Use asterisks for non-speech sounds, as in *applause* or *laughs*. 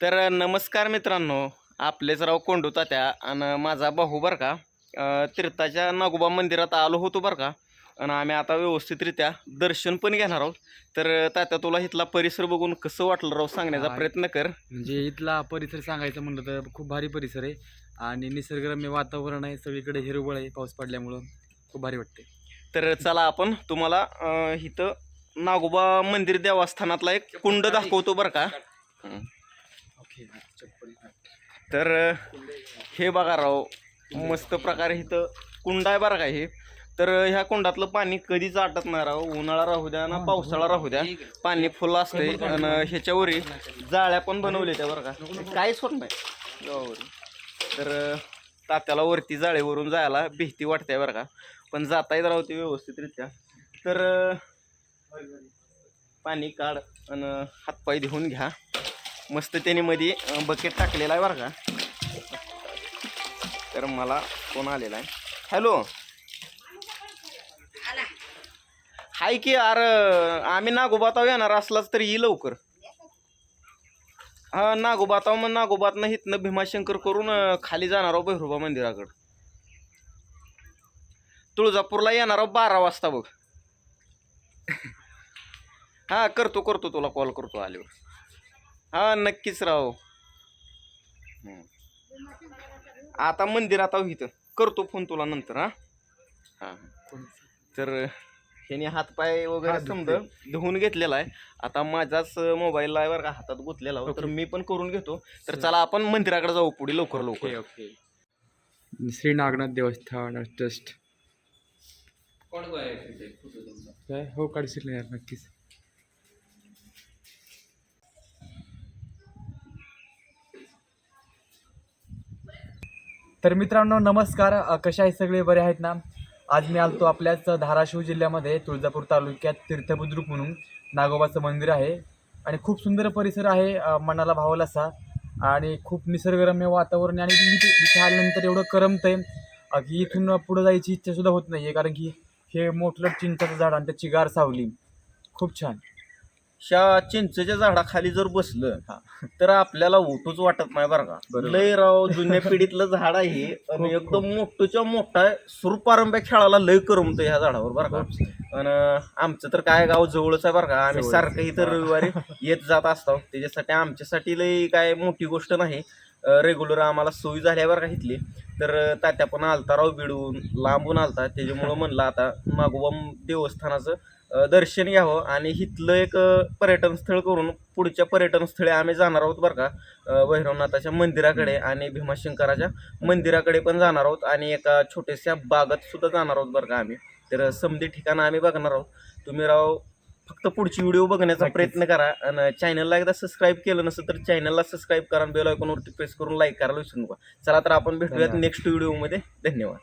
तर नमस्कार मित्रांनो आपलेच राव कोंडू तात्या आणि माझा भाऊ बरं का तीर्थाच्या नागोबा मंदिरात आलो होतो बरं का आणि आम्ही आता व्यवस्थितरित्या दर्शन पण घेणार आहोत. तर तात्या तुला इथला परिसर बघून कसं वाटलं राव सांगण्याचा हा. प्रयत्न कर. म्हणजे इथला परिसर सांगायचं म्हणलं तर खूप भारी परिसर आहे आणि निसर्गरम्य वातावरण आहे सगळीकडे हिरवळ आहे पाऊस पडल्यामुळं खूप भारी वाटते तर चला आपण तुम्हाला इथं नागोबा मंदिर देवस्थानातला एक कुंड दाखवतो बरं का. तर हे बघा राव मस्त प्रकारे इथं कुंड आहे बरं का हे. तर ह्या कुंडातलं पाणी कधीच आटत नाही राव. उन्हाळा राहू द्या ना पावसाळा राहू द्या. पाणी फुल असते आणि ह्याच्यावरी जाळ्या पण बनवल्या त्या बरं का. काहीच होत नाही. तर तात्याला वरती जाळेवरून जायला भीती वाटते बरं का. पण जाता येत राहते व्यवस्थितरित्या. तर पाणी काढ आणि हातपाय देऊन घ्या. मस्त त्याने मध्ये बकेट टाकलेला आहे बरं का. तर मला फोन आलेला आहे. हॅलो हाय की अरे आम्ही नागोबाताव येणार असलाच तरी ये लवकर. हा नागोबाताव मग नागोबातनं इथनं भीमाशंकर करून खाली जाणार आहो भैरोबा मंदिराकडं. तुळजापूरला येणार आहो बारा वाजता बघ. *laughs* हा करतो करतो तुला कॉल करतो आल्यावर. हा नक्कीच राव. आता मंदिरात आहो इथं. करतो फोन तुला नंतर हा. हा. तर ह्याने हातपाय वगैरे समज धुवून घेतलेला आहे. आता माझाच मोबाईल आहे बरं का हातात गुतलेला. तर. मी पण करून घेतो. तर चला आपण मंदिराकडे जाऊ पुढे लवकर लवकर. ओके. श्री नागनाथ देवस्थान ट्रस्ट. काय? हो काढशील यार नक्कीच. तर मित्रांनो नमस्कार. कसे आहे आहेत सगळे बरे आहेत ना? आज मी आलतो आपल्याच धाराशिव जिल्ह्यामध्ये तुळजापूर तालुक्यात तीर्थबुद्रुक म्हणून नागोबाचं मंदिर आहे. आणि खूप सुंदर परिसर आहे मनाला भावला असा. आणि खूप निसर्गरम्य वातावरण आणि इथे इथे आल्यानंतर एवढं करमतं आहे की इथून पुढं जायची इच्छासुद्धा होत नाही आहे कारण की हे मोठलं चिंचाचं झाड आणि त्याची गार सावली. खूप छान. ह्या चिंचेच्या झाडाखाली जर बसलं तर आपल्याला उठूच वाटत नाही बरं का. लय राव जुन्या पिढीतलं झाड आहे आणि एकदम मोठच्या मोठा आहे. सुरपारंब्या खेळायला लय करमतं ह्या झाडावर बरं का. आणि आमचं तर काय गाव जवळच आहे बरं का. आम्ही. सारखं इथं रविवारी येत जात असतो. त्याच्यासाठी आमच्यासाठी लय काय मोठी गोष्ट नाही. रेग्युलर आम्हाला सोयी झाल्या बरं का इथली. तर तात्या पण आलता राव बिडून लांबून आलता. त्याच्यामुळं म्हणलं आता मागोबा देवस्थानाचं दर्शन घ्यावं आणि इथलं एक पर्यटन स्थळ करून पुढच्या पर्यटन स्थळी आम्ही जाणार आहोत बरं का. भैरवनाथाच्या मंदिराकडे आणि भीमाशंकराच्या मंदिराकडे पण जाणार आहोत आणि एका छोट्याशा बागात सुद्धा जाणार आहोत बरं का आम्ही. तर समधी ठिकाणं आम्ही बघणार आहोत. तुम्ही राव फक्त पुढची व्हिडिओ बघण्याचा. प्रयत्न करा आणि चॅनलला एकदा सबस्क्राईब केलं नसेल तर चॅनलला सबस्क्राईब करा बेल आयकॉनवरती प्रेस करून लाईक करायला विसरू नका. चला तर आपण भेटूयात. नेक्स्ट व्हिडिओमध्ये धन्यवाद.